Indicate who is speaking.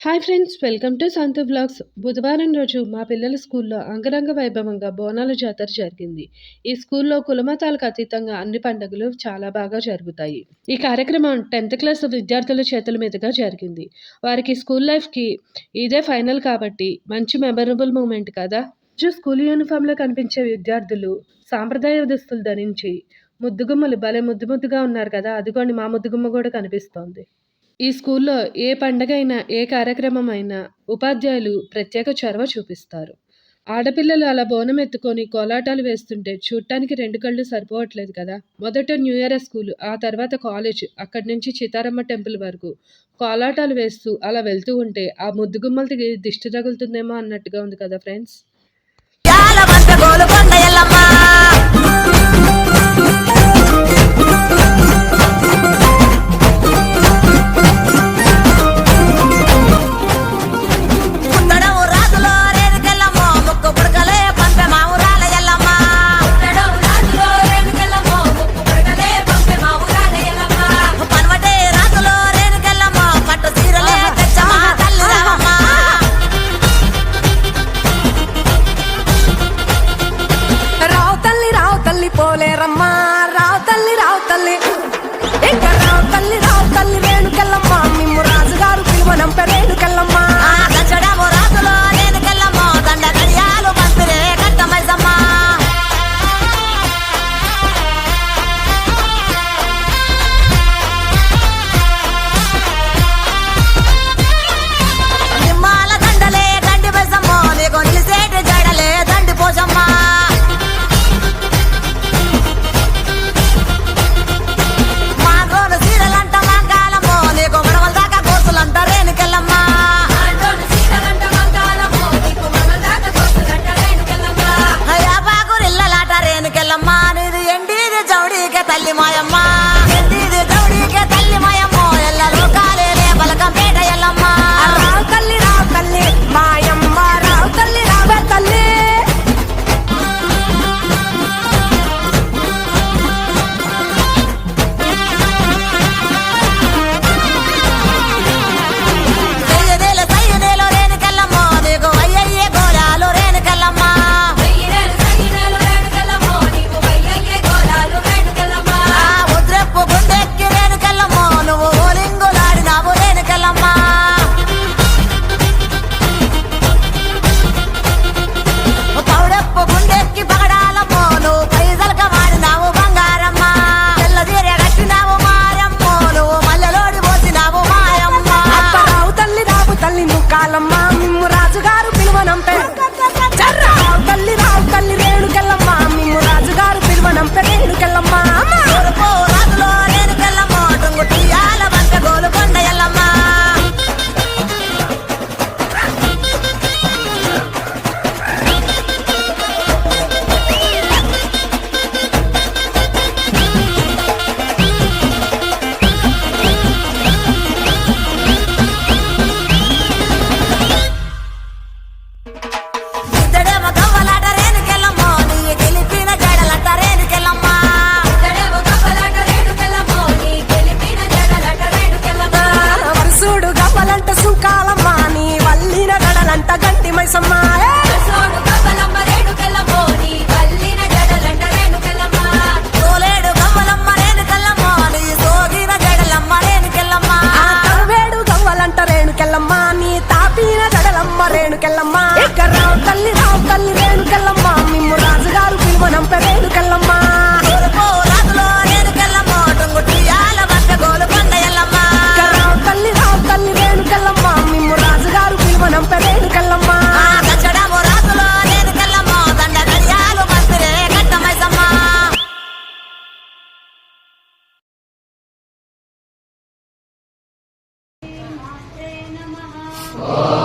Speaker 1: Hi friends welcome to Santu blogs. బుధవారం రోజు మా పిల్లల స్కూల్లో అంగరంగ వైభవంగా బోనాల జాతర జరిగింది. ఈ స్కూల్లో కులమతాలకు అతీతంగా అన్ని పండుగలు చాలా బాగా జరుగుతాయి. ఈ కార్యక్రమం టెన్త్ క్లాస్ విద్యార్థుల చేతుల మీదుగా జరిగింది. వారికి స్కూల్ లైఫ్కి ఇదే ఫైనల్ కాబట్టి మంచి మెమరబుల్ మూమెంట్ కదా? రోజు స్కూల్ యూనిఫామ్లో కనిపించే విద్యార్థులు సాంప్రదాయ దుస్తులు ధరించి ముద్దుగుమ్మలు భలే ముద్దు ముద్దుగా ఉన్నారు కదా? అదిగోండి మా ముద్దుగుమ్మ కూడా కనిపిస్తోంది. ఈ స్కూల్లో ఏ పండగ అయినా ఏ కార్యక్రమం అయినా ఉపాధ్యాయులు ప్రత్యేక చొరవ చూపిస్తారు. ఆడపిల్లలు అలా బోనం ఎత్తుకొని కోలాటాలు వేస్తుంటే చూడటానికి రెండు కళ్ళు సరిపోవట్లేదు కదా. మొదట న్యూ ఇయర్ స్కూల్ ఆ తర్వాత కాలేజ్. అక్కడి నుంచి చీతారమ్మ టెంపుల్ వరకు కోలాటాలు వేస్తూ అలా వెళ్తూ ఉంటే ఆ ముద్దుగుమ్మలకి దిష్టి తగులుతుందేమో అన్నట్టుగా ఉంది కదా ఫ్రెండ్స్.
Speaker 2: తల్లి
Speaker 3: రేణుకెళ్ళమ్మ రావు తల్లి రావు తల్లి
Speaker 2: రేణుకెళ్ళమ్మ
Speaker 3: మిమ్ము రాజుగారు పిలువనంప రేణుకెళ్ళమ్మ
Speaker 2: తూర్పు